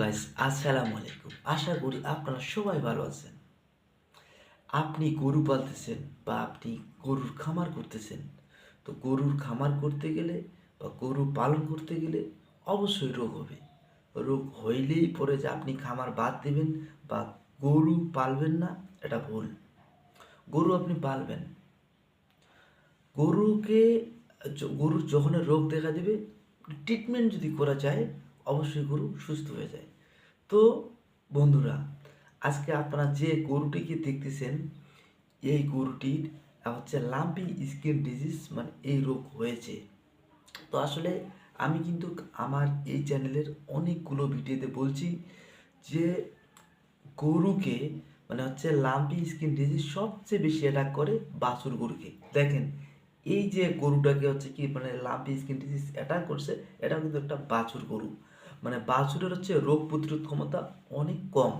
Guys আসসালামু আলাইকুম। আশা করি আপনারা সবাই ভালো আছেন। আপনি গরু পালতেছেন বা আপনি গরুর খামার করতেছেন, তো গরুর খামার করতে গেলে বা গরু পালন করতে গেলে অবশ্যই রোগ হবে। রোগ হইলেই পরে যে আপনি খামার বাদ দেবেন বা গরু পালবেন না, এটা ভুল। গরু আপনি পালবেন। গরুকে গরুর যখন রোগ দেখা দেবে ট্রিটমেন্ট যদি করা যায় অবশ্যই গরু সুস্থ হয়ে যায়। তো বন্ধুরা, আজকে আপনারা যে গরুটিকে দেখতেছেন, এই গরুটির হচ্ছে লাম্পি স্কিন ডিজিজ মানে এই রোগ হয়েছে। তো আসলে আমি কিন্তু আমার এই চ্যানেলের অনেকগুলো ভিডিওতে বলছি যে গরুকে মানে হচ্ছে লাম্পি স্কিন ডিজিজ সবচেয়ে বেশি অ্যাটাক করে বাছুর গরুকে। দেখেন, এই যে গরুটাকে হচ্ছে কি মানে লাম্পি স্কিন ডিজিজ অ্যাটাক করছে এটা কিন্তু একটা বাছুর গরু। মানে বাছুরের হচ্ছে রোগ প্রতিরোধ ক্ষমতা অনেক কম।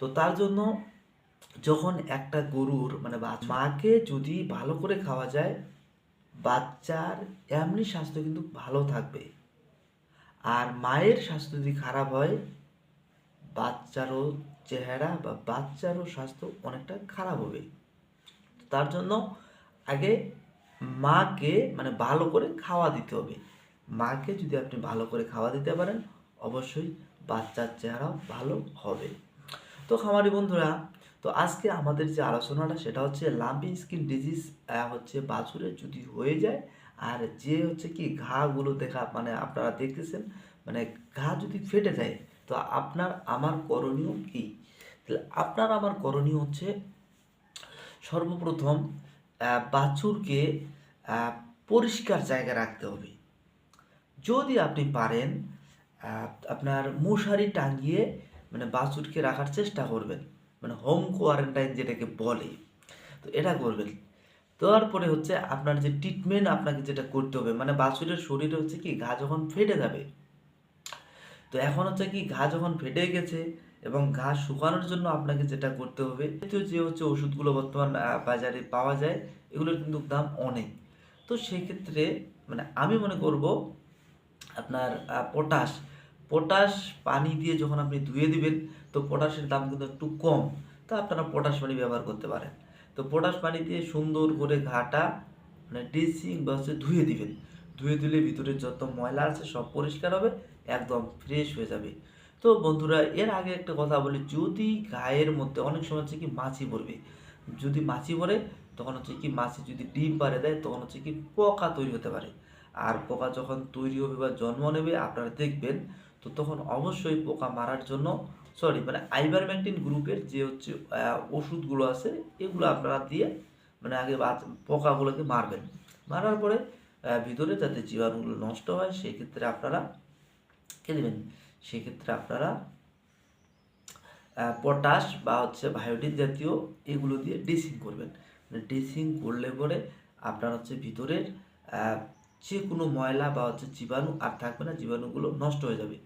তো তার জন্য যখন একটা গরুর মানে মাকে যদি ভালো করে খাওয়া যায় বাচ্চার এমনি স্বাস্থ্য কিন্তু ভালো থাকবে। আর মায়ের স্বাস্থ্য যদি খারাপ হয় বাচ্চারও চেহারা বা বাচ্চারও স্বাস্থ্য অনেকটা খারাপ হবে। তার জন্য আগে মাকে মানে ভালো করে খাওয়া দিতে হবে। মাকে যদি আপনি ভালো করে খাওয়া দিতে পারেন অবশ্যই বাচ্চার চেহারা ভালো হবে। তো খামারি বন্ধুরা, তো আজকে আমাদের যে আলোচনাটা সেটা হচ্ছে লাম্পি স্কিন ডিজিজ হচ্ছে বাছুরের যদি হয়ে যায়, আর যে হচ্ছে কি ঘাগুলো দেখা মানে আপনারা দেখতেছেন মানে ঘা যদি ফেটে যায়, তো আপনার আমার করণীয় কি? তাহলে আপনার আমার করণীয় হচ্ছে সর্বপ্রথম বাছুরকে পরিষ্কার জায়গায় রাখতে হবে। যদি আপনি পারেন আপনার মশারি টাঙিয়ে মানে বাছুরকে রাখার চেষ্টা করবেন। মানে হোম কোয়ারেন্টাইন যেটাকে বলে। তো এটা করবেন। তারপরে হচ্ছে আপনার যে ট্রিটমেন্ট আপনাকে যেটা করতে হবে মানে বাছুরের শরীরে হচ্ছে কি, ঘা যখন ফেটে যাবে, তো এখন হচ্ছে কি, ঘা যখন ফেটে গেছে এবং ঘা শুকানোর জন্য আপনাকে যেটা করতে হবে যে হচ্ছে ওষুধগুলো বর্তমান বাজারে পাওয়া যায়, এগুলোর কিন্তু দাম অনেক। তো সেক্ষেত্রে মানে আমি মনে করব, আপনার পটাশ পটাশ পানি দিয়ে যখন আপনি ধুয়ে দিবেন, তো পটাশের দাম কিন্তু একটু কম। তো আপনারা পটাশ পানি ব্যবহার করতে পারেন। তো পটাশ পানি দিয়ে সুন্দর করে ঘাটা মানে ড্রেসিং বা হচ্ছে ধুয়ে দিবেন। ধুয়ে দিলে ভিতরে যত ময়লা আছে সব পরিষ্কার হবে, একদম ফ্রেশ হয়ে যাবে। তো বন্ধুরা, এর আগে একটা কথা বলি, যদি গায়ের মধ্যে অনেক সময় হচ্ছে কি মাছি পড়বে। যদি মাছি পড়ে, তখন হচ্ছে কি মাছি যদি ডিম পারে দেয়, তখন হচ্ছে কি পোকা তৈরি হতে পারে। আর পোকা যখন তৈরি হবে বা জন্ম নেবে, আপনারা দেখবেন তো তখন অবশ্যই পোকা মারার জন্য সরি মানে আইভারমেন্টিন গ্রুপের যে হচ্ছে ওষুধগুলো আছে, এগুলো আপনারা দিয়ে মানে আগে পোকাগুলোকে মারবেন। মারার পরে ভিতরে যাতে জীবাণুগুলো নষ্ট হয়, সেক্ষেত্রে আপনারা কে দেবেন? সেক্ষেত্রে আপনারা পটাশ বা হচ্ছে ভায়োডিন জাতীয় এগুলো দিয়ে ড্রেসিং করবেন। মানে ড্রেসিং করলে পরে আপনার হচ্ছে ভিতরের যে কোনো ময়লা বা হচ্ছে জীবাণু আর থাকবে না, জীবাণুগুলো নষ্ট হয়ে যাবে।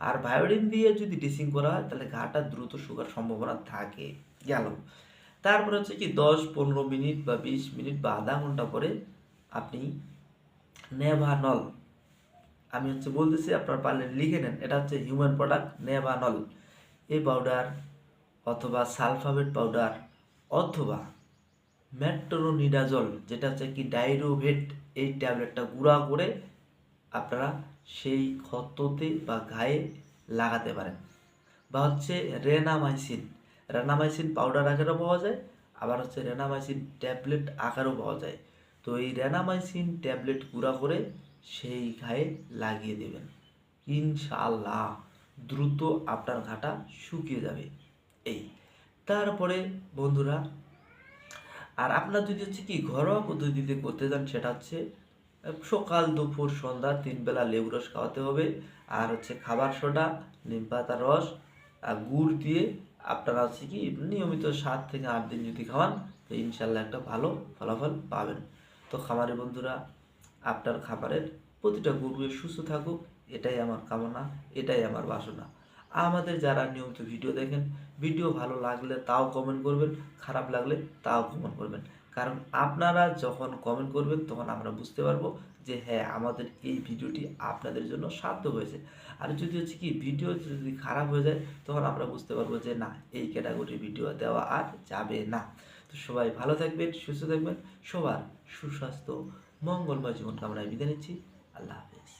আর ভায়োডিন দিয়ে যদি ড্রেসিং করা হয়, তাহলে ঘাটা দ্রুত শুকার সম্ভাবনা থাকে। গেল। তারপরে হচ্ছে কি, দশ, পনেরো মিনিট বা বিশ মিনিট বা আধা ঘণ্টা পরে আপনি নেভানল, আমি হচ্ছে বলতেছি আপনার পারলে লিখে নেন, এটা হচ্ছে হিউম্যান প্রোডাক্ট নেভানল। এই পাউডার অথবা সালফাবেট পাউডার অথবা ম্যাট্রোনিডাজল যেটা হচ্ছে কি ডাইরোভেট এই ট্যাবলেটটা গুঁড়া করে আপনারা সেই ক্ষততে বা গায়ে লাগাতে পারেন। বা হচ্ছে রেনামাইসিন রেনামাইসিন পাউডার আকারেও পাওয়া যায়, আবার হচ্ছে রেনামাইসিন ট্যাবলেট আকারেও পাওয়া যায়। তো এই রেনামাইসিন ট্যাবলেট গুঁড়া করে সেই গায়ে লাগিয়ে দেবেন। ইনশাআল্লাহ দ্রুত আপনার ঘাটা শুকিয়ে যাবে। এই। তারপরে বন্ধুরা আর আপনার যদি হচ্ছে কি ঘরোয়া পদ্ধতিতে করতে চান, সেটা হচ্ছে সকাল, দুপুর, সন্ধ্যা, তিন বেলা লেবু রস খাওয়াতে হবে। আর হচ্ছে খাবার সোডা, নিম পাতার রস, আর গুড় দিয়ে আপনারা হচ্ছে কি নিয়মিত সাত থেকে আট দিন যদি খাওয়ান, তো ইনশাল্লাহ একটা ভালো ফলাফল পাবেন। তো খামারি বন্ধুরা, আপনার খাবারের প্রতিটা গরুয়ে সুস্থ থাকুক, এটাই আমার কামনা, এটাই আমার বাসনা। আমাদের যারা নিয়মিত ভিডিও দেখেন, ভিডিও ভালো লাগলে তাও কমেন্ট করবেন, খারাপ লাগলে তাও কমেন্ট করবেন। কারণ আপনারা যখন কমেন্ট করবেন, তখন আমরা বুঝতে পারব যে হ্যাঁ আমাদের এই ভিডিওটি আপনাদের জন্য সার্থক হয়েছে। আর যদি হচ্ছে কি, ভিডিও যদি খারাপ হয়ে যায়, তখন আমরা বুঝতে পারব যে না, এই ক্যাটাগরির ভিডিও দেওয়া আর যাবে না। তো সবাই ভালো থাকবেন, সুস্থ থাকবেন, সবার সুস্বাস্থ্য, মঙ্গলময় জীবন কামনায় বিদায় নিচ্ছি। আল্লাহ হাফেজ।